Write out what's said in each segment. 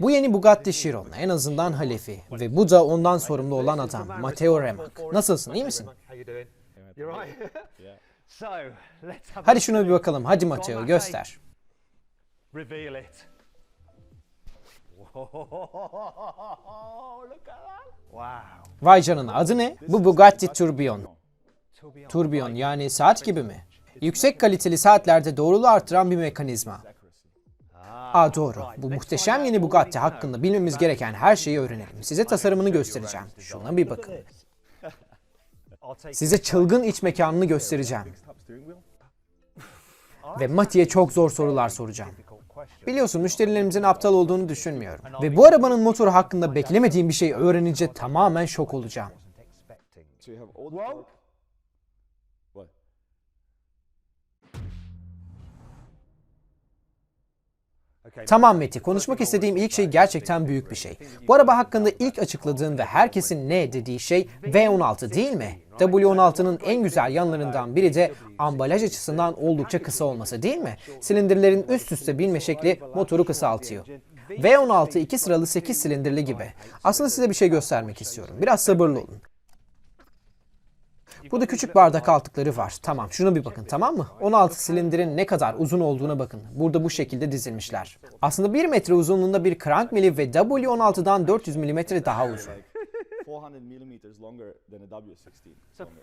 Bu yeni Bugatti Chiron en azından halefi ve bu da ondan sorumlu olan adam Matteo Remak. Nasılsın iyi misin? Hadi şuna bir bakalım hadi Matteo göster. Vay canına adı ne? Bu Bugatti Tourbillon. Tourbillon yani saat gibi mi? Yüksek kaliteli saatlerde doğruluğu artıran bir mekanizma. Aa doğru. Bu muhteşem yeni Bugatti hakkında bilmemiz gereken her şeyi öğrenelim. Size tasarımını göstereceğim. Şuna bir bakın. Size çılgın iç mekanını göstereceğim. Ve Mati'ye çok zor sorular soracağım. Biliyorsun müşterilerimizin aptal olduğunu düşünmüyorum. Ve bu arabanın motoru hakkında beklemediğim bir şey öğrenince tamamen şok olacağım. Tamam Meti, konuşmak istediğim ilk şey gerçekten büyük bir şey. Bu araba hakkında ilk açıkladığın ve herkesin ne dediği şey V16 değil mi? W16'nın en güzel yanlarından biri de ambalaj açısından oldukça kısa olması değil mi? Silindirlerin üst üste binme şekli motoru kısaltıyor. V16 iki sıralı 8 silindirli gibi. Aslında size bir şey göstermek istiyorum. Biraz sabırlı olun. Burada küçük bardak altlıkları var. Tamam şuna bir bakın tamam mı? 16 silindirin ne kadar uzun olduğuna bakın. Burada bu şekilde dizilmişler. Aslında 1 metre uzunluğunda bir crank mili ve W16'dan 400 mm daha uzun.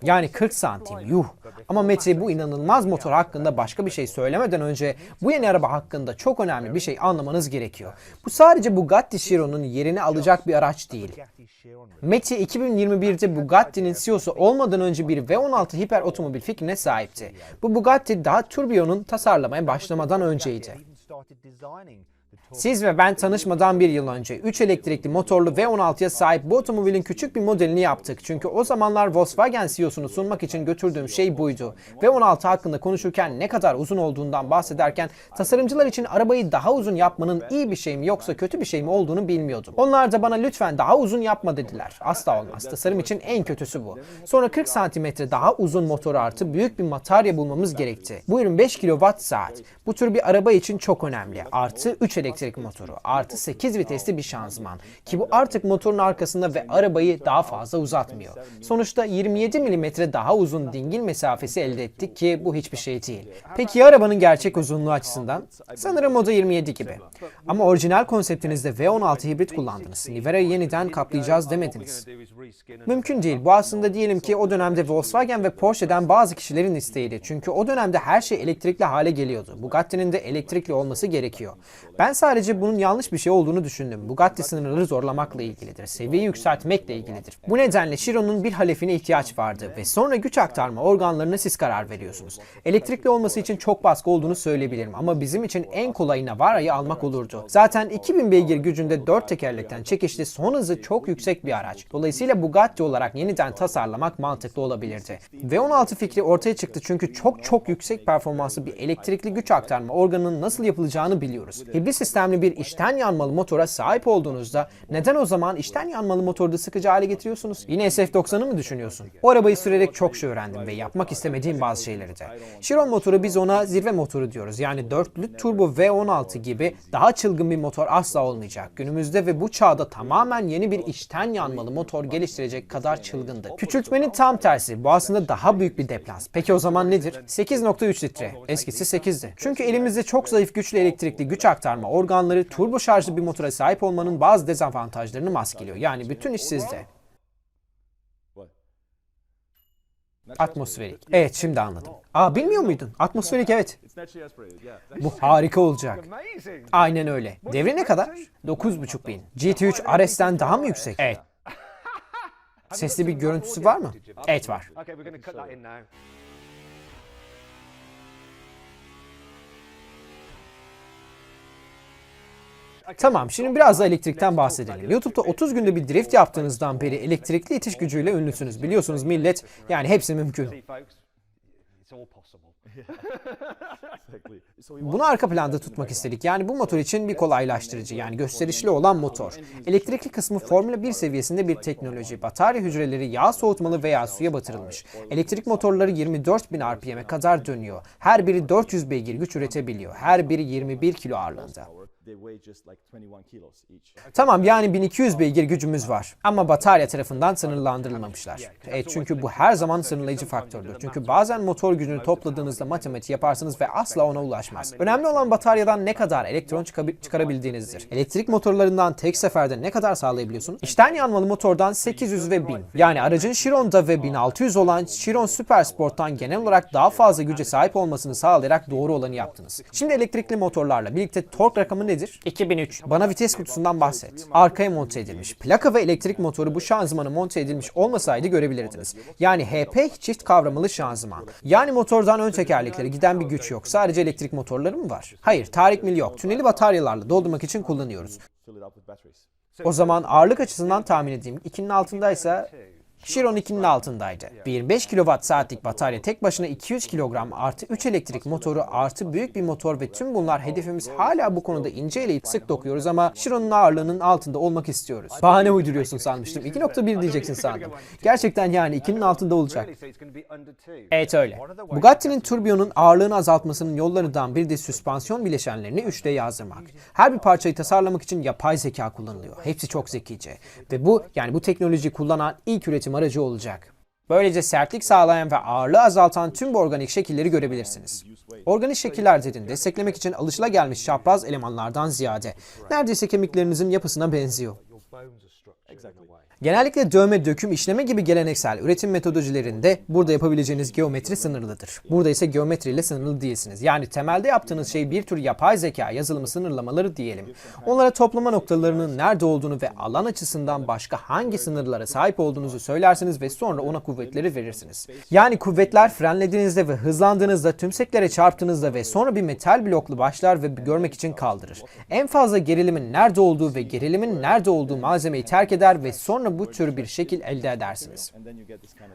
Yani 40 santim yuh. Ama Mete bu inanılmaz motor hakkında başka bir şey söylemeden önce bu yeni araba hakkında çok önemli bir şey anlamanız gerekiyor. Bu sadece Bugatti Chiron'un yerini alacak bir araç değil. Meti 2021'de Bugatti'nin CEO'su olmadan önce bir V16 hiper otomobil fikrine sahipti. Bu Bugatti daha Tourbillon'un tasarlamaya başlamadan önceydi. Siz ve ben tanışmadan bir yıl önce 3 elektrikli motorlu V16'ya sahip bu otomobilin küçük bir modelini yaptık. Çünkü o zamanlar Volkswagen CEO'sunu sunmak için götürdüğüm şey buydu. V16 hakkında konuşurken ne kadar uzun olduğundan bahsederken tasarımcılar için arabayı daha uzun yapmanın iyi bir şey mi yoksa kötü bir şey mi olduğunu bilmiyordum. Onlar da bana lütfen daha uzun yapma dediler. Asla olmaz. Tasarım için en kötüsü bu. Sonra 40 santimetre daha uzun motor artı büyük bir matarya bulmamız gerekti. Bu ürün 5 kW saat. Bu tür bir araba için çok önemli. Artı 3 elektrik motoru. Artı 8 vitesli bir şanzıman. Ki bu artık motorun arkasında ve arabayı daha fazla uzatmıyor. Sonuçta 27 mm daha uzun dingil mesafesi elde ettik ki bu hiçbir şey değil. Peki ya arabanın gerçek uzunluğu açısından? Sanırım o da 27 gibi. Ama orijinal konseptinizde V16 hibrit kullandınız. Nivera'yı yeniden kaplayacağız demediniz. Mümkün değil. Bu aslında diyelim ki o dönemde Volkswagen ve Porsche'den bazı kişilerin isteğiydi. Çünkü o dönemde her şey elektrikli hale geliyordu. Bugatti'nin de elektrikli olması gerekiyor. Ben sadece bunun yanlış bir şey olduğunu düşündüm. Bugatti sınırları zorlamakla ilgilidir. Seviyeyi yükseltmekle ilgilidir. Bu nedenle Chiron'un bir halefine ihtiyaç vardı ve sonra güç aktarma organlarına siz karar veriyorsunuz. Elektrikli olması için çok baskı olduğunu söyleyebilirim ama bizim için en kolayı Navarra'yı almak olurdu. Zaten 2000 beygir gücünde 4 tekerlekten çekişli son hızı çok yüksek bir araç. Dolayısıyla Bugatti olarak yeniden tasarlamak mantıklı olabilirdi. V16 fikri ortaya çıktı çünkü çok çok yüksek performanslı bir elektrikli güç aktarma organının nasıl yapılacağını biliyoruz. Hibrit sistemli bir içten yanmalı motora sahip olduğunuzda neden o zaman içten yanmalı motoru da sıkıcı hale getiriyorsunuz? Yine SF90'ı mı düşünüyorsun? O arabayı sürerek çok şey öğrendim ve yapmak istemediğim bazı şeyleri de. Chiron motoru biz ona zirve motoru diyoruz. Yani dörtlü turbo V16 gibi daha çılgın bir motor asla olmayacak. Günümüzde ve bu çağda tamamen yeni bir içten yanmalı motor geliştirecek kadar çılgındı. Küçültmenin tam tersi. Bu aslında daha büyük bir deplans. Peki o zaman nedir? 8.3 litre. Eskisi 8'di. Çünkü elimizde çok zayıf güçlü elektrikli güç aktarma organları turbo şarjlı bir motora sahip olmanın bazı dezavantajlarını maskeliyor. Yani bütün iş sizde. Atmosferik. Evet şimdi anladım. Aa bilmiyor muydun? Atmosferik evet. Bu harika olacak. Aynen öyle. Devri ne kadar? 9.5 bin. GT3 RS'ten daha mı yüksek? Evet. Sesli bir görüntüsü var mı? Evet var. Tamam şimdi biraz da elektrikten bahsedelim. YouTube'da 30 günde bir drift yaptığınızdan beri elektrikli itiş gücüyle ünlüsünüz. Biliyorsunuz millet yani hepsi mümkün. Bunu arka planda tutmak istedik. Yani bu motor için bir kolaylaştırıcı yani gösterişli olan motor. Elektrikli kısmı Formula 1 seviyesinde bir teknoloji. Batarya hücreleri yağ soğutmalı veya suya batırılmış. Elektrik motorları 24.000 RPM'e kadar dönüyor. Her biri 400 beygir güç üretebiliyor. Her biri 21 kilo ağırlığında. Power. they weigh just like 21 kilos each. Tamam yani 1200 beygir gücümüz var ama batarya tarafından sınırlandırılmamışlar. Evet çünkü bu her zaman sınırlayıcı faktördür. Çünkü bazen motor gücünü topladığınızda matematik yaparsınız ve asla ona ulaşmaz. Önemli olan bataryadan ne kadar elektron çıkarabildiğinizdir. Elektrik motorlarından tek seferde ne kadar sağlayabiliyorsunuz? İçten yanmalı motordan 800 ve 1000. Yani aracın Chiron'da ve 1600 olan Chiron Super Sport'tan genel olarak daha fazla güce sahip olmasını sağlayarak doğru olanı yaptınız. Şimdi elektrikli motorlarla birlikte tork rakamı nedir? 2003. Bana vites kutusundan bahset. Arkaya monte edilmiş. Plaka ve elektrik motoru bu şanzımanı monte edilmiş olmasaydı görebilirdiniz. Yani HP çift kavramalı şanzıman. Yani motordan ön tekerlekleri giden bir güç yok. Sadece elektrik motorları mı var? Hayır, tarik mil yok. Tüneli bataryalarla doldurmak için kullanıyoruz. O zaman ağırlık açısından tahmin edeyim. 2'nin altındaysa Chiron 2'nin altındaydı. 25 kWh saatlik batarya tek başına 200 kilogram artı 3 elektrik motoru artı büyük bir motor ve tüm bunlar hedefimiz hala bu konuda ince eleyip sık dokuyoruz ama Chiron'un ağırlığının altında olmak istiyoruz. Bahane uyduruyorsun sanmıştım. 2.1 diyeceksin sandım. Gerçekten yani 2'nin altında olacak. Evet öyle. Bugatti'nin Turbio'nun ağırlığını azaltmasının yollarından biri de süspansiyon bileşenlerini 3D yazdırmak. Her bir parçayı tasarlamak için yapay zeka kullanılıyor. Hepsi çok zekice. Ve bu yani bu teknolojiyi kullanan ilk üretim aracı olacak. Böylece sertlik sağlayan ve ağırlığı azaltan tüm bu organik şekilleri görebilirsiniz. Organik şekiller dediğinde desteklemek için alışılagelmiş çapraz elemanlardan ziyade neredeyse kemiklerinizin yapısına benziyor. Genellikle dövme, döküm, işleme gibi geleneksel üretim metodolojilerinde burada yapabileceğiniz geometri sınırlıdır. Burada ise geometriyle sınırlı değilsiniz. Yani temelde yaptığınız şey bir tür yapay zeka yazılımı sınırlamaları diyelim. Onlara toplama noktalarının nerede olduğunu ve alan açısından başka hangi sınırlara sahip olduğunuzu söylersiniz ve sonra ona kuvvetleri verirsiniz. Yani kuvvetler frenlediğinizde ve hızlandığınızda tümseklere çarptığınızda ve sonra bir metal bloklu başlar ve görmek için kaldırır. En fazla gerilimin nerede olduğu ve gerilimin nerede olduğu malzemeyi terk eder ve sonra bu tür bir şekil elde edersiniz.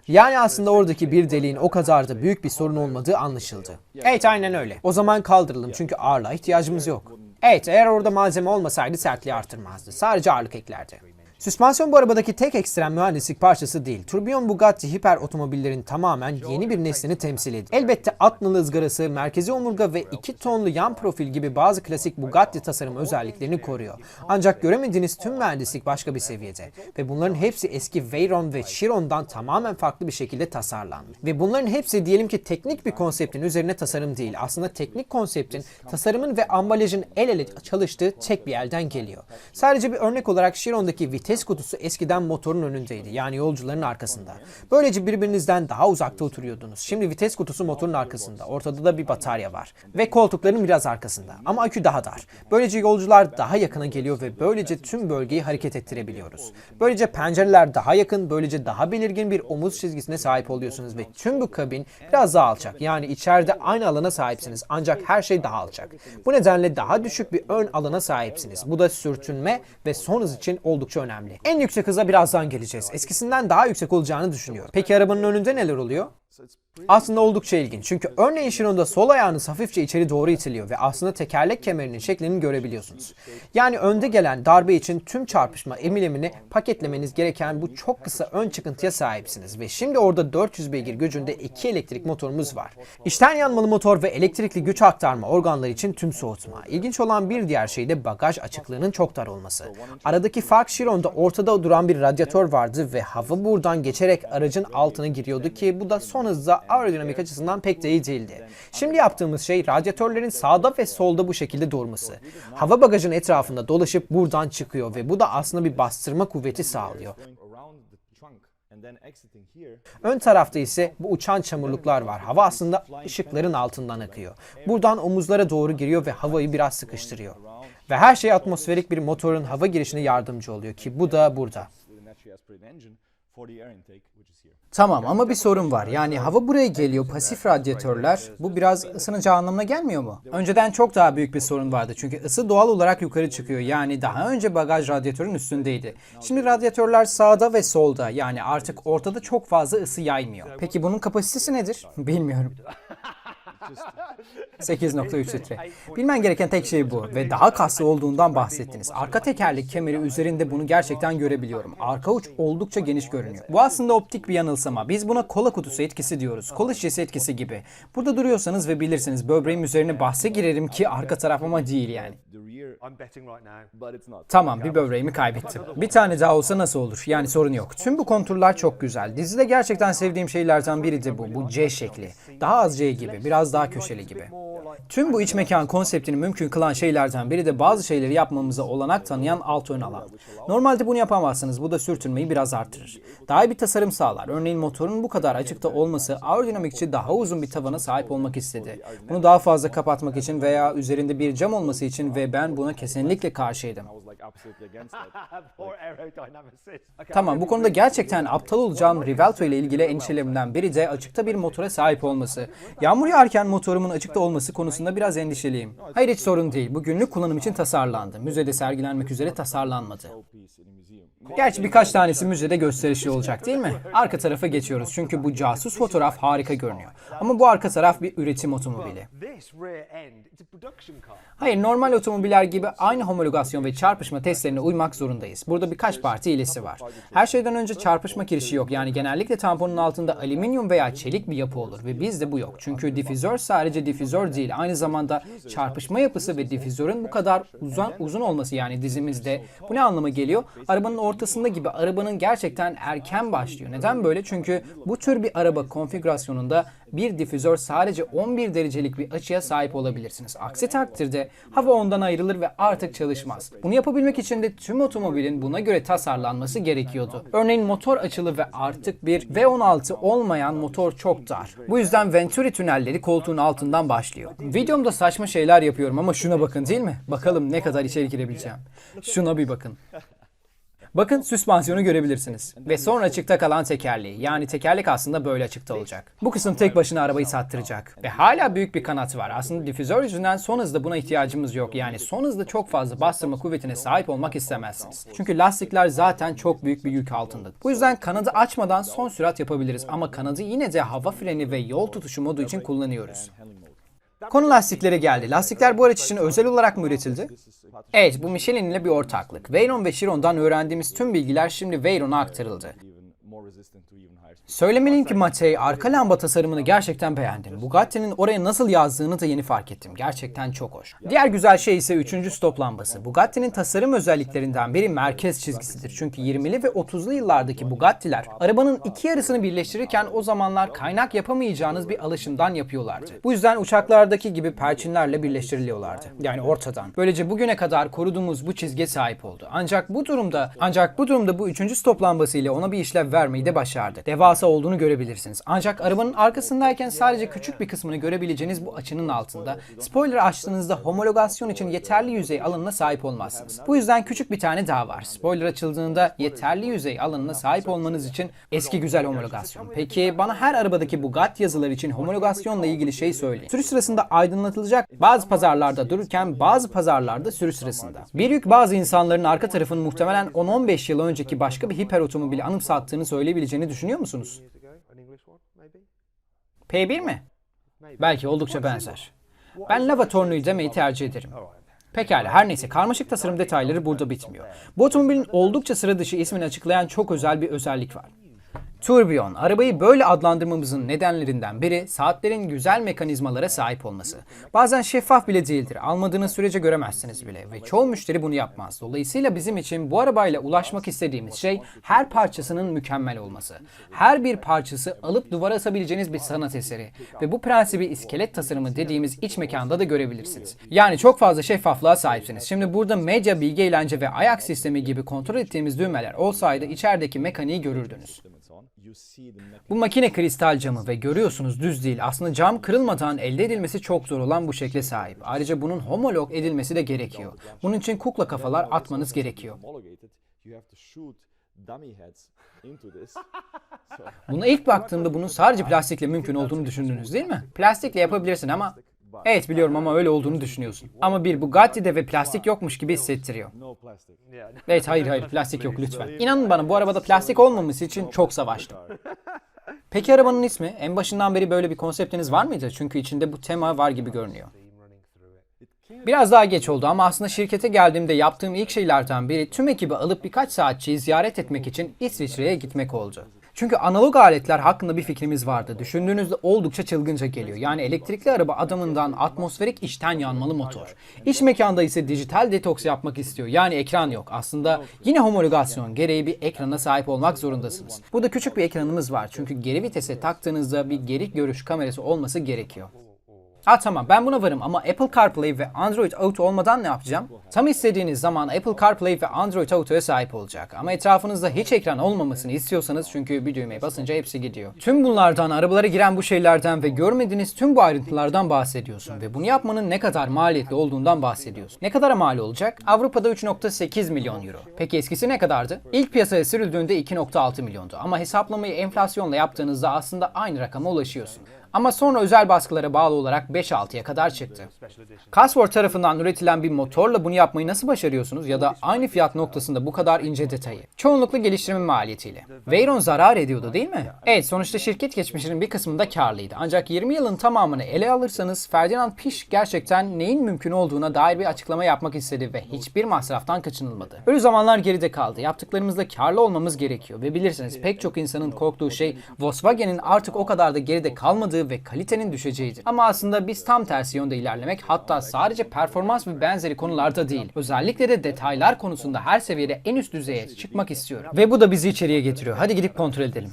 Yani aslında oradaki bir deliğin o kadar da büyük bir sorun olmadığı anlaşıldı. Evet aynen öyle. O zaman kaldıralım çünkü ağırlığa ihtiyacımız yok. Evet eğer orada malzeme olmasaydı sertliği artırmazdı. Sadece ağırlık eklerdi. Süspansiyon bu arabadaki tek ekstrem mühendislik parçası değil. Tourbillon Bugatti hiper otomobillerin tamamen yeni bir neslini temsil ediyor. Elbette at nalı ızgarası, merkezi omurga ve iki tonlu yan profil gibi bazı klasik Bugatti tasarım özelliklerini koruyor. Ancak göremediğiniz tüm mühendislik başka bir seviyede. Ve bunların hepsi eski Veyron ve Chiron'dan tamamen farklı bir şekilde tasarlanmış. Ve bunların hepsi diyelim ki teknik bir konseptin üzerine tasarım değil. Aslında teknik konseptin, tasarımın ve ambalajın el ele çalıştığı tek bir elden geliyor. Sadece bir örnek olarak Chiron'daki vites kutusu eskiden motorun önündeydi. Yani yolcuların arkasında. Böylece birbirinizden daha uzakta oturuyordunuz. Şimdi vites kutusu motorun arkasında. Ortada da bir batarya var. Ve koltukların biraz arkasında. Ama akü daha dar. Böylece yolcular daha yakına geliyor ve böylece tüm bölgeyi hareket ettirebiliyoruz. Böylece pencereler daha yakın, böylece daha belirgin bir omuz çizgisine sahip oluyorsunuz ve tüm bu kabin biraz daha alçak. Yani içeride aynı alana sahipsiniz ancak her şey daha alçak. Bu nedenle daha düşük bir ön alana sahipsiniz. Bu da sürtünme ve son hız için oldukça önemli. En yüksek hıza birazdan geleceğiz. Eskisinden daha yüksek olacağını düşünüyorum. Peki arabanın önünde neler oluyor? Aslında oldukça ilginç. Çünkü örneğin Chiron'da sol ayağınız hafifçe içeri doğru itiliyor ve aslında tekerlek kemerinin şeklini görebiliyorsunuz. Yani önde gelen darbe için tüm çarpışma emilimini paketlemeniz gereken bu çok kısa ön çıkıntıya sahipsiniz. Ve şimdi orada 400 beygir gücünde iki elektrik motorumuz var. İçten yanmalı motor ve elektrikli güç aktarma organları için tüm soğutma. İlginç olan bir diğer şey de bagaj açıklığının çok dar olması. Aradaki fark Chiron'da ortada duran bir radyatör vardı ve hava buradan geçerek aracın altına giriyordu ki bu da son hızda aerodinamik açısından pek de iyi değildi. Şimdi yaptığımız şey radyatörlerin sağda ve solda bu şekilde durması. Hava bagajın etrafında dolaşıp buradan çıkıyor ve bu da aslında bir bastırma kuvveti sağlıyor. Ön tarafta ise bu uçan çamurluklar var. Hava aslında ışıkların altından akıyor. Buradan omuzlara doğru giriyor ve havayı biraz sıkıştırıyor. Ve her şey atmosferik bir motorun hava girişine yardımcı oluyor ki bu da burada. Tamam ama bir sorun var. Yani hava buraya geliyor, pasif radyatörler. Bu biraz ısınacağı anlamına gelmiyor mu? Önceden çok daha büyük bir sorun vardı. Çünkü ısı doğal olarak yukarı çıkıyor. Yani daha önce bagaj radyatörün üstündeydi. Şimdi radyatörler sağda ve solda. Yani artık ortada çok fazla ısı yaymıyor. Peki bunun kapasitesi nedir? Bilmiyorum. 8.3 litre. Bilmen gereken tek şey bu ve daha kaslı olduğundan bahsettiniz. Arka tekerlek kemeri üzerinde bunu gerçekten görebiliyorum. Arka uç oldukça geniş görünüyor. Bu aslında optik bir yanılsama. Biz buna kola kutusu etkisi diyoruz. Kola şişesi etkisi gibi. Burada duruyorsanız ve bilirsiniz böbreğim üzerine bahse girerim ki arka taraf ama değil yani. Tamam bir böbreğimi kaybettim. Bir tane daha olsa nasıl olur? Yani sorun yok. Tüm bu konturlar çok güzel. Dizide gerçekten sevdiğim şeylerden biri de bu. Bu C şekli. Daha az C gibi, biraz daha köşeli gibi. Tüm bu iç mekan konseptini mümkün kılan şeylerden biri de bazı şeyleri yapmamıza olanak tanıyan alt ön alan. Normalde bunu yapamazsınız. Bu da sürtünmeyi biraz artırır. Daha iyi bir tasarım sağlar. Örneğin motorun bu kadar açıkta olması aerodinamikçi daha uzun bir tavana sahip olmak istedi. Bunu daha fazla kapatmak için veya üzerinde bir cam olması için ve ben buna kesinlikle karşıydım. Tamam bu konuda gerçekten aptal olacağım Rivelto ile ilgili endişelerimden biri de açıkta bir motora sahip olması. Yağmur yağarken motorumun açıkta olması konusunda biraz endişeliyim. Hayır hiç sorun değil. Bu günlük kullanım için tasarlandı. Müzede sergilenmek üzere tasarlanmadı. Gerçi birkaç tanesi müzede gösterişli olacak değil mi? Arka tarafa geçiyoruz çünkü bu casus fotoğraf harika görünüyor. Ama bu arka taraf bir üretim otomobili. Hayır normal otomobiller gibi aynı homologasyon ve çarpışma testlerine uymak zorundayız. Burada birkaç parti ilesi var. Her şeyden önce çarpışma kirişi yok. Yani genellikle tamponun altında alüminyum veya çelik bir yapı olur ve bizde bu yok. Çünkü difüzör sadece difüzör değil. Aynı zamanda çarpışma yapısı ve difüzörün bu kadar uzun, uzun olması yani dizimizde. Bu ne anlama geliyor? Arabanın ortasında gibi arabanın gerçekten erken başlıyor. Neden böyle? Çünkü bu tür bir araba konfigürasyonunda bir difüzör sadece 11 derecelik bir açıya sahip olabilirsiniz. Aksi takdirde hava ondan ayrılır ve artık çalışmaz. Bunu yapabilmek için de tüm otomobilin buna göre tasarlanması gerekiyordu. Örneğin motor açılı ve artık bir V16 olmayan motor çok dar. Bu yüzden Venturi tünelleri koltuğun altından başlıyor. Videomda saçma şeyler yapıyorum ama şuna bakın değil mi? Bakalım ne kadar içeri girebileceğim. Şuna bir bakın. Bakın süspansiyonu görebilirsiniz. Ve sonra açıkta kalan tekerleği. Yani tekerlek aslında böyle açıkta olacak. Bu kısım tek başına arabayı sattıracak. Ve hala büyük bir kanat var. Aslında difüzör yüzünden son hızda buna ihtiyacımız yok. Yani son hızda çok fazla bastırma kuvvetine sahip olmak istemezsiniz. Çünkü lastikler zaten çok büyük bir yük altında. Bu yüzden kanadı açmadan son sürat yapabiliriz. Ama kanadı yine de hava freni ve yol tutuşu modu için kullanıyoruz. Konu lastiklere geldi. Lastikler bu araç için özel olarak mı üretildi? Evet, bu Michelin ile bir ortaklık. Veyron ve Chiron'dan öğrendiğimiz tüm bilgiler şimdi Veyron'a aktarıldı. Söylemeliyim ki Matei arka lamba tasarımını gerçekten beğendim. Bugatti'nin oraya nasıl yazdığını da yeni fark ettim. Gerçekten çok hoş. Diğer güzel şey ise 3. stop lambası. Bugatti'nin tasarım özelliklerinden biri merkez çizgisidir. Çünkü 20'li ve 30'lu yıllardaki Bugatti'ler arabanın iki yarısını birleştirirken o zamanlar kaynak yapamayacağınız bir alışımdan yapıyorlardı. Bu yüzden uçaklardaki gibi perçinlerle birleştiriliyorlardı. Yani ortadan. Böylece bugüne kadar koruduğumuz bu çizgiye sahip oldu. Ancak bu durumda ancak bu durumda bu 3. stop lambası ile ona bir işlev vermeyi de başardı. Devasa olduğunu görebilirsiniz. Ancak arabanın arkasındayken sadece küçük bir kısmını görebileceğiniz bu açının altında spoiler açtığınızda homologasyon için yeterli yüzey alanına sahip olmazsınız. Bu yüzden küçük bir tane daha var. Spoiler açıldığında yeterli yüzey alanına sahip olmanız için eski güzel homologasyon. Peki bana her arabadaki Bugatti yazıları için homologasyonla ilgili şey söyleyin. Sürüş sırasında aydınlatılacak bazı pazarlarda dururken bazı pazarlarda sürüş sırasında. Bir yük bazı insanların arka tarafın muhtemelen 10-15 yıl önceki başka bir hiper otomobili anımsattığını söyleyebileceğini düşünüyor musunuz? Maybe? P1 mi? Belki oldukça benzer. Ben lava tornuyu demeyi tercih ederim. Pekala her neyse karmaşık tasarım detayları burada bitmiyor. Bu otomobilin oldukça sıra dışı ismini açıklayan çok özel bir özellik var. Tourbillon, arabayı böyle adlandırmamızın nedenlerinden biri saatlerin güzel mekanizmalara sahip olması. Bazen şeffaf bile değildir. Almadığınız sürece göremezsiniz bile ve çoğu müşteri bunu yapmaz. Dolayısıyla bizim için bu arabayla ulaşmak istediğimiz şey her parçasının mükemmel olması. Her bir parçası alıp duvara asabileceğiniz bir sanat eseri ve bu prensibi iskelet tasarımı dediğimiz iç mekanda da görebilirsiniz. Yani çok fazla şeffaflığa sahipsiniz. Şimdi burada medya, bilgi eğlence ve ayak sistemi gibi kontrol ettiğimiz düğmeler olsaydı içerideki mekaniği görürdünüz. Bu makine kristal camı ve görüyorsunuz düz değil. Aslında cam kırılmadan elde edilmesi çok zor olan bu şekle sahip. Ayrıca bunun homolog edilmesi de gerekiyor. Bunun için kukla kafalar atmanız gerekiyor. Buna ilk baktığımda bunun sadece plastikle mümkün olduğunu düşündünüz değil mi? Plastikle yapabilirsin ama... Evet biliyorum ama öyle olduğunu düşünüyorsun. Ama bir Bugatti'de ve plastik yokmuş gibi hissettiriyor. Evet hayır hayır plastik yok lütfen. İnanın bana bu arabada plastik olmaması için çok savaştım. Peki arabanın ismi? En başından beri böyle bir konseptiniz var mıydı? Çünkü içinde bu tema var gibi görünüyor. Biraz daha geç oldu ama aslında şirkete geldiğimde yaptığım ilk şeylerden biri tüm ekibi alıp birkaç saatçiyi ziyaret etmek için İsviçre'ye gitmek oldu. Çünkü analog aletler hakkında bir fikrimiz vardı. Düşündüğünüzde oldukça çılgınca geliyor. Yani elektrikli araba adamından atmosferik içten yanmalı motor. İç mekanda ise dijital detoks yapmak istiyor. Yani ekran yok. Aslında yine homologasyon gereği bir ekrana sahip olmak zorundasınız. Burada küçük bir ekranımız var. Çünkü geri vitese taktığınızda bir geri görüş kamerası olması gerekiyor. Ha tamam ben buna varım ama Apple CarPlay ve Android Auto olmadan ne yapacağım? Tam istediğiniz zaman Apple CarPlay ve Android Auto'ya sahip olacak. Ama etrafınızda hiç ekran olmamasını istiyorsanız çünkü bir düğmeye basınca hepsi gidiyor. Tüm bunlardan, arabalara giren bu şeylerden ve görmediğiniz tüm bu ayrıntılardan bahsediyorsun. Ve bunu yapmanın ne kadar maliyetli olduğundan bahsediyorsun. Ne kadara mal olacak? Avrupa'da 3.8 milyon euro. Peki eskisi ne kadardı? İlk piyasaya sürüldüğünde 2.6 milyondu. Ama hesaplamayı enflasyonla yaptığınızda aslında aynı rakama ulaşıyorsun. Ama sonra özel baskılara bağlı olarak 5-6'ya kadar çıktı. Cosworth tarafından üretilen bir motorla bunu yapmayı nasıl başarıyorsunuz ya da aynı fiyat noktasında bu kadar ince detayı? Çoğunlukla geliştirme maliyetiyle. Veyron zarar ediyordu değil mi? Evet sonuçta şirket geçmişinin bir kısmında karlıydı. Ancak 20 yılın tamamını ele alırsanız Ferdinand Pisch gerçekten neyin mümkün olduğuna dair bir açıklama yapmak istedi ve hiçbir masraftan kaçınılmadı. Böyle zamanlar geride kaldı. Yaptıklarımızda karlı olmamız gerekiyor ve bilirsiniz pek çok insanın korktuğu şey Volkswagen'in artık o kadar da geride kalmadığı ve kalitenin düşeceğidir. Ama aslında biz tam tersi yönde ilerlemek hatta sadece performans ve benzeri konularda değil. Özellikle de detaylar konusunda her seviyede en üst düzeye çıkmak istiyorum. Ve bu da bizi içeriye getiriyor. Hadi gidip kontrol edelim.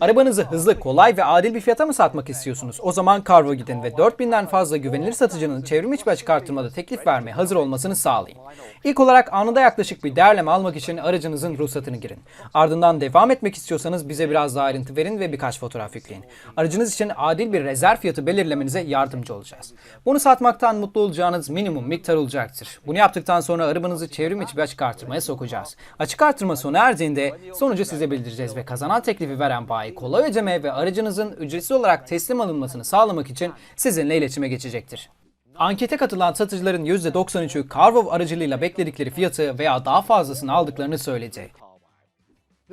Arabanızı hızlı, kolay ve adil bir fiyata mı satmak istiyorsunuz? O zaman Carvo gidin ve 4000'den fazla güvenilir satıcının çevrim içi açık teklif vermeye hazır olmasını sağlayın. İlk olarak anında yaklaşık bir değerleme almak için aracınızın ruhsatını girin. Ardından devam etmek istiyorsanız bize biraz daha ayrıntı verin ve birkaç fotoğraf yükleyin. Aracınız için adil bir rezerv fiyatı belirlemenize yardımcı olacağız. Bunu satmaktan mutlu olacağınız minimum miktar olacaktır. Bunu yaptıktan sonra arabanızı çevrim içi bir açık sokacağız. Açık artırma sona erdiğinde sonucu size bildireceğiz ve kazanan teklifi veren bayi kolay ödeme ve aracınızın ücretsiz olarak teslim alınmasını sağlamak için sizinle iletişime geçecektir. Ankete katılan satıcıların %93'ü Carvov aracılığıyla bekledikleri fiyatı veya daha fazlasını aldıklarını söyledi.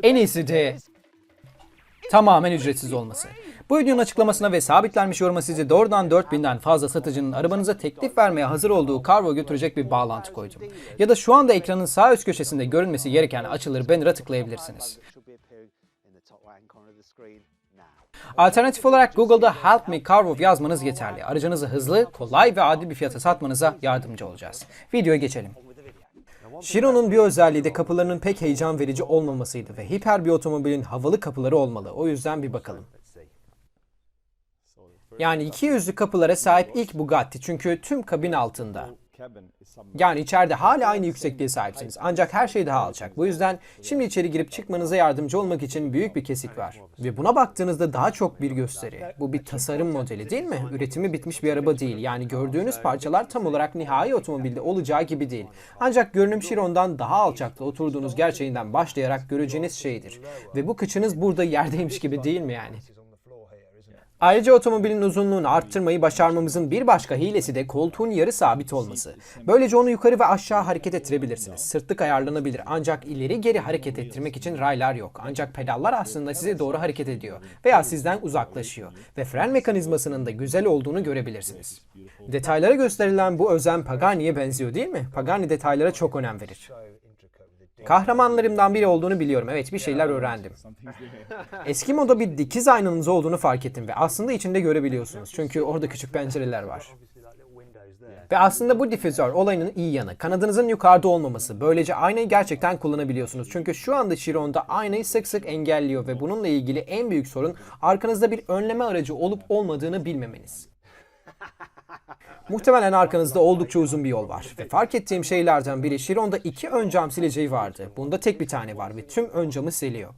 En iyisi de tamamen ücretsiz olması. Bu videonun açıklamasına ve sabitlenmiş yoruma sizi doğrudan 4000'den fazla satıcının arabanıza teklif vermeye hazır olduğu Carvo götürecek bir bağlantı koydum. Ya da şu anda ekranın sağ üst köşesinde görünmesi gereken açılır banner'a tıklayabilirsiniz. Alternatif olarak Google'da Help Me Carvov yazmanız yeterli. Aracınızı hızlı, kolay ve adil bir fiyata satmanıza yardımcı olacağız. Videoya geçelim. Chiron'un bir özelliği de kapılarının pek heyecan verici olmamasıydı ve hiper bir otomobilin havalı kapıları olmalı. O yüzden bir bakalım. Yani iki yüzlü kapılara sahip ilk Bugatti çünkü tüm kabin altında. Yani içeride hala aynı yüksekliğe sahipsiniz. Ancak her şey daha alçak. Bu yüzden şimdi içeri girip çıkmanıza yardımcı olmak için büyük bir kesik var. Ve buna baktığınızda daha çok bir gösteri. Bu bir tasarım modeli değil mi? Üretimi bitmiş bir araba değil. Yani gördüğünüz parçalar tam olarak nihai otomobilde olacağı gibi değil. Ancak görünüm Chiron'dan daha alçakta oturduğunuz gerçeğinden başlayarak göreceğiniz şeydir. Ve bu kıçınız burada yerdeymiş gibi değil mi yani? Ayrıca otomobilin uzunluğunu arttırmayı başarmamızın bir başka hilesi de koltuğun yarı sabit olması. Böylece onu yukarı ve aşağı hareket ettirebilirsiniz. Sırtlık ayarlanabilir ancak ileri geri hareket ettirmek için raylar yok. Ancak pedallar aslında size doğru hareket ediyor veya sizden uzaklaşıyor. Ve fren mekanizmasının da güzel olduğunu görebilirsiniz. Detaylara gösterilen bu özen Pagani'ye benziyor değil mi? Pagani detaylara çok önem verir. Kahramanlarımdan biri olduğunu biliyorum. Evet bir şeyler öğrendim. Eski moda bir dikiz aynanız olduğunu fark ettim ve aslında içinde görebiliyorsunuz. Çünkü orada küçük pencereler var. Ve aslında bu difüzör olayının iyi yanı. Kanadınızın yukarıda olmaması. Böylece aynayı gerçekten kullanabiliyorsunuz. Çünkü şu anda Chiron'da aynayı sık sık engelliyor ve bununla ilgili en büyük sorun arkanızda bir önleme aracı olup olmadığını bilmemeniz. Muhtemelen arkanızda oldukça uzun bir yol var. Ve fark ettiğim şeylerden biri Chiron'da iki ön cam sileceği vardı. Bunda tek bir tane var ve tüm ön camı siliyor.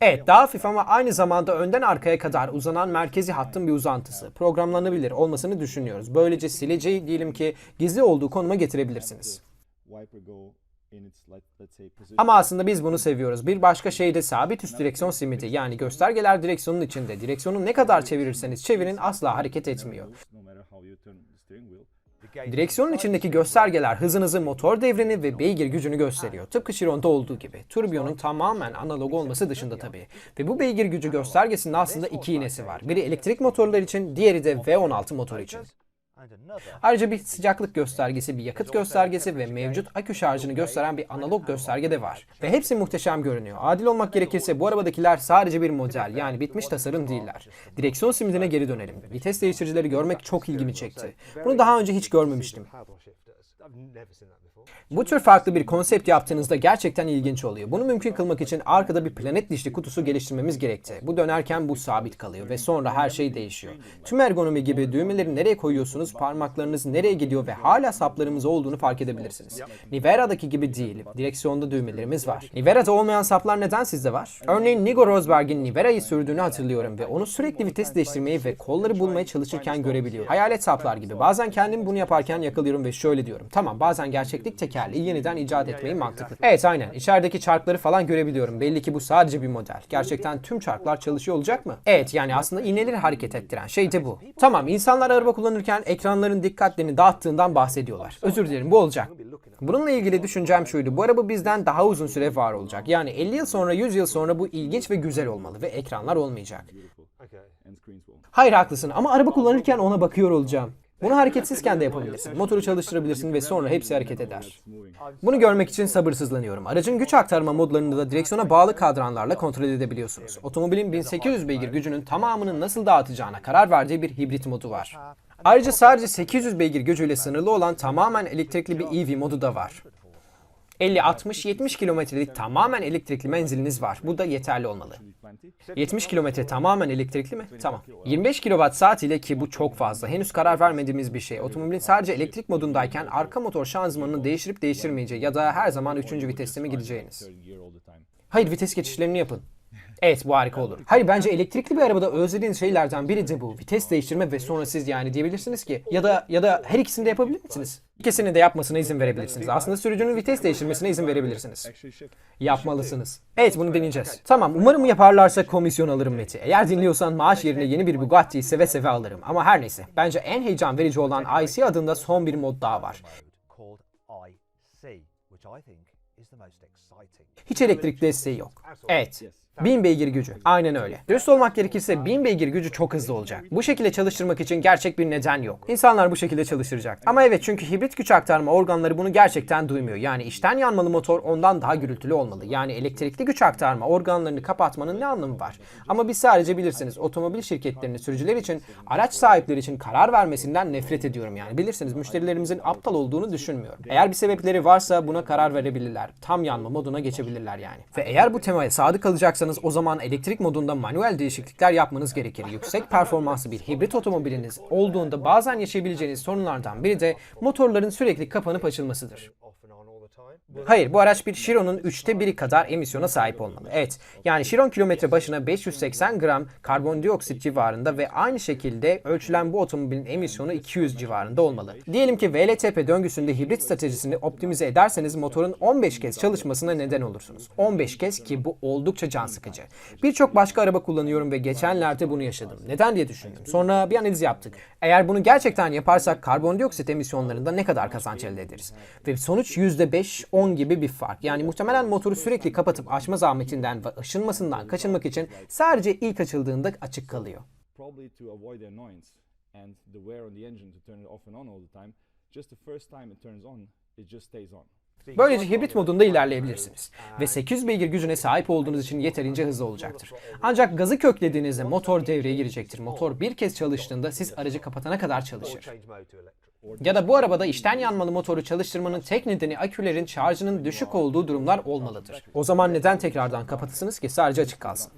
Evet daha hafif ama aynı zamanda önden arkaya kadar uzanan merkezi hattın bir uzantısı. Programlanabilir olmasını düşünüyoruz. Böylece sileceği diyelim ki gizli olduğu konuma getirebilirsiniz. Ama aslında biz bunu seviyoruz. Bir başka şey de sabit üst direksiyon simidi. Yani göstergeler direksiyonun içinde. Direksiyonu ne kadar çevirirseniz çevirin asla hareket etmiyor. Direksiyonun içindeki göstergeler hızınızı, motor devrini ve beygir gücünü gösteriyor. Tıpkı Chiron'da olduğu gibi. Turbionun tamamen analog olması dışında tabii. Ve bu beygir gücü göstergesinin aslında iki iğnesi var. Biri elektrik motorlar için, diğeri de V16 motor için. Ayrıca bir sıcaklık göstergesi, bir yakıt göstergesi ve mevcut akü şarjını gösteren bir analog gösterge de var. Ve hepsi muhteşem görünüyor. Adil olmak gerekirse bu arabadakiler sadece bir model yani bitmiş tasarım değiller. Direksiyon simidine geri dönelim. Vites değiştiricileri görmek çok ilgimi çekti. Bunu daha önce hiç görmemiştim. Bu tür farklı bir konsept yaptığınızda gerçekten ilginç oluyor. Bunu mümkün kılmak için arkada bir planet dişli kutusu geliştirmemiz gerekti. Bu dönerken bu sabit kalıyor ve sonra her şey değişiyor. Tüm ergonomi gibi düğmeleri nereye koyuyorsunuz, parmaklarınız nereye gidiyor ve hala saplarımız olduğunu fark edebilirsiniz. Nivera'daki gibi değil. Direksiyonda düğmelerimiz var. Nivera'da olmayan saplar neden sizde var? Örneğin Nigo Rosberg'in Nivera'yı sürdüğünü hatırlıyorum ve onu sürekli vites değiştirmeyi ve kolları bulmaya çalışırken görebiliyorum. Hayalet saplar gibi. Bazen kendim bunu yaparken yakalıyorum ve şöyle diyorum. Tamam bazen gerçeklik tekerleği yeniden icat etmeyi mantıklı. Evet aynen. İçerideki çarkları falan görebiliyorum. Belli ki bu sadece bir model. Gerçekten tüm çarklar çalışıyor olacak mı? Evet yani aslında iğneleri hareket ettiren şey de bu. Tamam insanlar araba kullanırken ekranların dikkatlerini dağıttığından bahsediyorlar. Özür dilerim bu olacak. Bununla ilgili düşüncem şuydu. Bu araba bizden daha uzun süre var olacak. Yani 50 yıl sonra 100 yıl sonra bu ilginç ve güzel olmalı ve ekranlar olmayacak. Hayır haklısın ama araba kullanırken ona bakıyor olacağım. Bunu hareketsizken de yapabilirsin. Motoru çalıştırabilirsin ve sonra hepsi hareket eder. Bunu görmek için sabırsızlanıyorum. Aracın güç aktarma modlarını da direksiyona bağlı kadranlarla kontrol edebiliyorsunuz. Otomobilin 1800 beygir gücünün tamamını nasıl dağıtacağına karar verdiği bir hibrit modu var. Ayrıca sadece 800 beygir gücüyle sınırlı olan tamamen elektrikli bir EV modu da var. 50, 60, 70 kilometrelik tamamen elektrikli menziliniz var. Bu da yeterli olmalı. 20. 70 kilometre tamamen elektrikli mi? Tamam. 25 kilowatt saat ile ki bu çok fazla. Henüz karar vermediğimiz bir şey. Otomobilin sadece elektrik modundayken arka motor şanzımanını değiştirip değiştirmeyeceği ya da her zaman 3. viteste mi gideceğiniz. Hayır vites geçişlerini yapın. Evet bu harika olur. Hayır bence elektrikli bir arabada özlediğiniz şeylerden biri de bu. Vites değiştirme ve sonra siz yani diyebilirsiniz ki ya da ya da her ikisini de yapabilir misiniz? İkisini de yapmasına izin verebilirsiniz. Aslında sürücünün vites değiştirmesine izin verebilirsiniz. Yapmalısınız. Evet bunu deneyeceğiz. Tamam umarım yaparlarsa komisyon alırım Meti. Eğer dinliyorsan maaş yerine yeni bir Bugatti'yi seve seve alırım. Ama her neyse. Bence en heyecan verici olan IC adında son bir mod daha var. Hiç elektrik desteği yok. Evet. 1000 beygir gücü. Aynen öyle. Dürüst olmak gerekirse 1000 beygir gücü çok hızlı olacak. Bu şekilde çalıştırmak için gerçek bir neden yok. İnsanlar bu şekilde çalıştıracak. Ama evet çünkü hibrit güç aktarma organları bunu gerçekten duymuyor. Yani içten yanmalı motor ondan daha gürültülü olmalı. Yani elektrikli güç aktarma organlarını kapatmanın ne anlamı var? Ama biz sadece bilirsiniz otomobil şirketlerinin sürücüler için, araç sahipleri için karar vermesinden nefret ediyorum yani. Bilirsiniz müşterilerimizin aptal olduğunu düşünmüyorum. Eğer bir sebepleri varsa buna karar verebilirler. Tam yanma moduna geçebilirler yani. Ve eğer bu temaya sadık kalacaksanız o zaman elektrik modunda manuel değişiklikler yapmanız gerekir. Yüksek performanslı bir hibrit otomobiliniz olduğunda bazen yaşayabileceğiniz sorunlardan biri de motorların sürekli kapanıp açılmasıdır. Hayır bu araç bir Chiron'un üçte biri kadar emisyona sahip olmalı. Evet yani Chiron kilometre başına 580 gram karbondioksit civarında ve aynı şekilde ölçülen bu otomobilin emisyonu 200 civarında olmalı. Diyelim ki VLTP döngüsünde hibrit stratejisini optimize ederseniz motorun 15 kez çalışmasına neden olursunuz. 15 kez ki bu oldukça can sıkıcı. Birçok başka araba kullanıyorum ve geçenlerde bunu yaşadım. Neden diye düşündüm. Sonra bir analiz yaptık. Eğer bunu gerçekten yaparsak karbondioksit emisyonlarında ne kadar kazanç elde ederiz? Ve sonuç %5-10 gibi bir fark. Yani muhtemelen motoru sürekli kapatıp açma zahmetinden ve ışınmasından kaçınmak için sadece ilk açıldığında açık kalıyor. Böylece hibrit modunda ilerleyebilirsiniz. Ve 800 beygir gücüne sahip olduğunuz için yeterince hızlı olacaktır. Ancak gazı köklediğinizde motor devreye girecektir. Motor bir kez çalıştığında siz aracı kapatana kadar çalışır. Ya da bu arabada içten yanmalı motoru çalıştırmanın tek nedeni akülerin şarjının düşük olduğu durumlar olmalıdır. O zaman neden tekrardan kapatasınız ki sadece açık kalsın?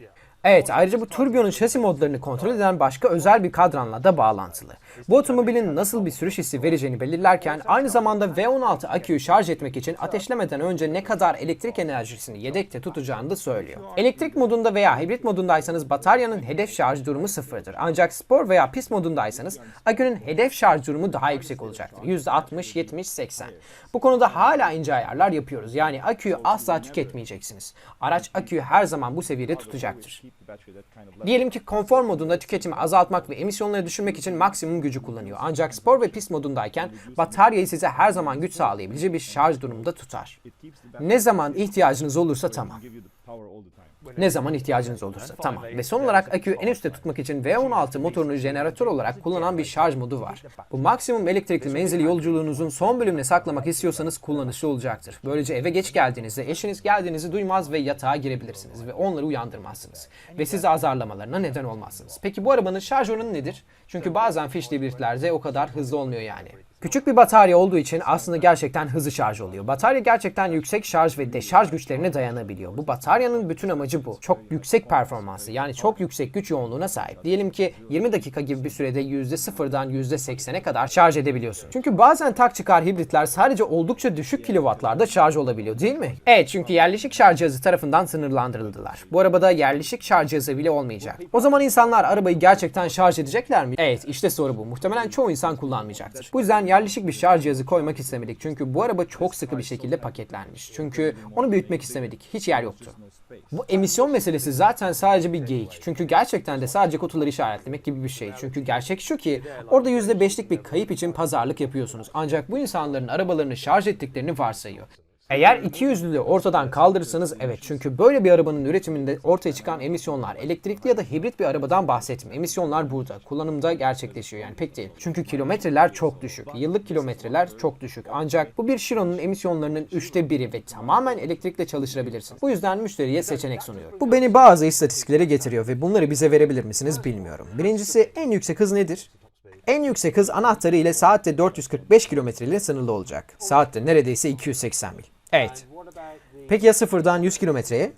Evet ayrıca bu turbionun şasi modlarını kontrol eden başka özel bir kadranla da bağlantılı. Bu otomobilin nasıl bir sürüş hissi vereceğini belirlerken aynı zamanda V16 aküyü şarj etmek için ateşlemeden önce ne kadar elektrik enerjisini yedekte tutacağını da söylüyor. Elektrik modunda veya hibrit modundaysanız bataryanın hedef şarj durumu sıfırdır. Ancak spor veya pist modundaysanız akünün hedef şarj durumu daha yüksek olacaktır. %60, 70, 80. Bu konuda hala ince ayarlar yapıyoruz. Yani aküyü asla tüketmeyeceksiniz. Araç aküyü her zaman bu seviyede tutacaktır. Diyelim ki konfor modunda tüketimi azaltmak ve emisyonları düşürmek için maksimum gücü kullanıyor. Ancak spor ve pist modundayken bataryayı size her zaman güç sağlayabileceği bir şarj durumunda tutar. Ne zaman ihtiyacınız olursa tamam. Ne zaman ihtiyacınız olursa tamam. Ve son olarak aküyü en üstte tutmak için V16 motorunu jeneratör olarak kullanan bir şarj modu var. Bu maksimum elektrikli menzili yolculuğunuzun son bölümüne saklamak istiyorsanız kullanışlı olacaktır. Böylece eve geç geldiğinizde eşiniz geldiğinizi duymaz ve yatağa girebilirsiniz ve onları uyandırmazsınız. Ve sizi azarlamalarına neden olmazsınız. Peki bu arabanın şarj oranı nedir? Çünkü bazen fiş devirtlerde o kadar hızlı olmuyor yani. Küçük bir batarya olduğu için aslında gerçekten hızlı şarj oluyor. Batarya gerçekten yüksek şarj ve deşarj güçlerine dayanabiliyor. Bu bataryanın bütün amacı bu. Çok yüksek performanslı yani çok yüksek güç yoğunluğuna sahip. Diyelim ki 20 dakika gibi bir sürede %0'dan %80'e kadar şarj edebiliyorsun. Çünkü bazen tak çıkar hibritler sadece oldukça düşük kilowattlarda şarj olabiliyor değil mi? Evet çünkü yerleşik şarj cihazı tarafından sınırlandırıldılar. Bu arabada yerleşik şarj cihazı bile olmayacak. O zaman insanlar arabayı gerçekten şarj edecekler mi? Evet işte soru bu. Muhtemelen çoğu insan kullanmayacaktır. Bu yüzden yerleşik bir şarj cihazı koymak istemedik. Çünkü bu araba çok sıkı bir şekilde paketlenmiş. Çünkü onu büyütmek istemedik. Hiç yer yoktu. Bu emisyon meselesi zaten sadece bir geyik. Çünkü gerçekten de sadece kutuları işaretlemek gibi bir şey. Çünkü gerçek şu ki orada %5'lik bir kayıp için pazarlık yapıyorsunuz. Ancak bu insanların arabalarını şarj ettiklerini varsayıyor. Eğer iki yüzlülüğü ortadan kaldırırsanız evet çünkü böyle bir arabanın üretiminde ortaya çıkan emisyonlar elektrikli ya da hibrit bir arabadan bahsetmiyorum. Emisyonlar burada. Kullanımda gerçekleşiyor yani pek değil. Çünkü kilometreler çok düşük. Yıllık kilometreler çok düşük. Ancak bu bir Chiron'un emisyonlarının üçte biri ve tamamen elektrikle çalıştırabilirsin. Bu yüzden müşteriye seçenek sunuyor. Bu beni bazı istatistiklere getiriyor ve bunları bize verebilir misiniz bilmiyorum. Birincisi en yüksek hız nedir? En yüksek hız anahtarı ile saatte 445 km ile sınırlı olacak. Saatte neredeyse 280 mil. Evet. Peki ya sıfırdan 100 kilometreye?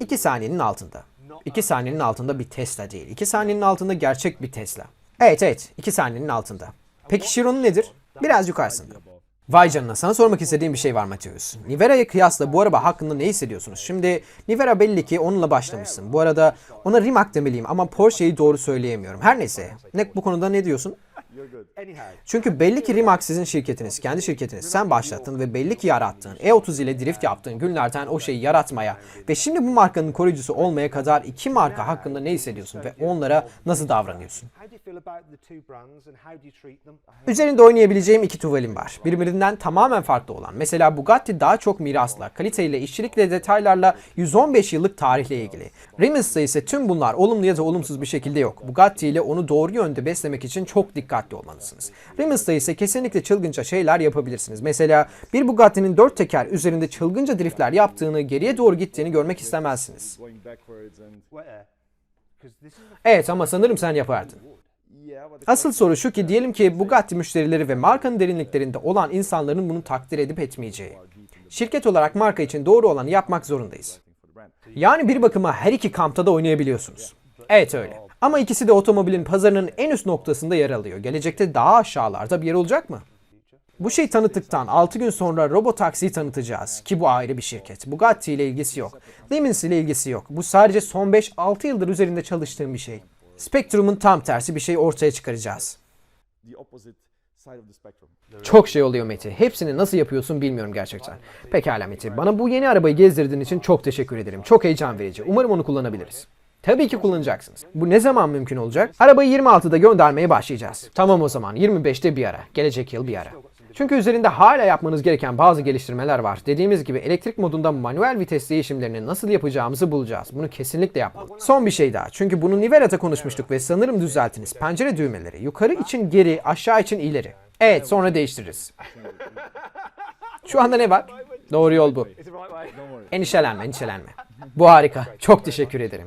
2 saniyenin altında. 2 saniyenin altında bir Tesla değil. 2 saniyenin altında gerçek bir Tesla. Evet evet 2 saniyenin altında. Peki Chiron'un nedir? Biraz yukarısında. Vay canına sana sormak istediğim bir şey var Mateus. Nivera'ya kıyasla bu araba hakkında ne hissediyorsunuz? Şimdi Nivera belli ki onunla başlamışsın. Bu arada ona Rimac demeliyim ama Porsche'yi doğru söyleyemiyorum. Her neyse. Ne bu konuda ne diyorsun? Çünkü belli ki Rimac sizin şirketiniz, kendi şirketiniz. Sen başlattın ve belli ki yarattığın, E30 ile drift yaptığın günlerden o şeyi yaratmaya ve şimdi bu markanın koruyucusu olmaya kadar iki marka hakkında ne hissediyorsun ve onlara nasıl davranıyorsun? Üzerinde oynayabileceğim iki tuvalim var. Birbirinden tamamen farklı olan. Mesela Bugatti daha çok mirasla, kaliteyle, işçilikle, detaylarla 115 yıllık tarihle ilgili. Rimmels'ta ise tüm bunlar olumlu ya da olumsuz bir şekilde yok. Bugatti ile onu doğru yönde beslemek için çok dikkatli olmalısınız. Rimmels'ta ise kesinlikle çılgınca şeyler yapabilirsiniz. Mesela bir Bugatti'nin dört teker üzerinde çılgınca driftler yaptığını, geriye doğru gittiğini görmek istemezsiniz. Evet ama sanırım sen yapardın. Asıl soru şu ki diyelim ki Bugatti müşterileri ve markanın derinliklerinde olan insanların bunu takdir edip etmeyeceği. Şirket olarak marka için doğru olanı yapmak zorundayız. Yani bir bakıma her iki kampta da oynayabiliyorsunuz. Evet öyle. Ama ikisi de otomobilin pazarının en üst noktasında yer alıyor. Gelecekte daha aşağılarda bir yer olacak mı? Bu şey tanıttıktan 6 gün sonra Robotaxi'yi tanıtacağız ki bu ayrı bir şirket. Bugatti ile ilgisi yok. Lemons ile ilgisi yok. Bu sadece son 5-6 yıldır üzerinde çalıştığım bir şey. Spectrum'un tam tersi bir şey ortaya çıkaracağız. Çok şey oluyor Meti. Hepsini nasıl yapıyorsun bilmiyorum gerçekten. Pekala Meti. Bana bu yeni arabayı gezdirdiğin için çok teşekkür ederim. Çok heyecan verici. Umarım onu kullanabiliriz. Tabii ki kullanacaksınız. Bu ne zaman mümkün olacak? Arabayı 26'da göndermeye başlayacağız. Tamam o zaman 25'te bir ara. Gelecek yıl bir ara. Çünkü üzerinde hala yapmanız gereken bazı geliştirmeler var. Dediğimiz gibi elektrik modunda manuel vites değişimlerini nasıl yapacağımızı bulacağız. Bunu kesinlikle yapmalıyız. Son bir şey daha. Çünkü bunu Nivera'da konuşmuştuk ve sanırım düzeltiniz. Pencere düğmeleri. Yukarı için geri, aşağı için ileri. Evet sonra değiştiririz. Şu anda ne var? Doğru yol bu. Endişelenme, endişelenme. Bu harika. Çok teşekkür ederim.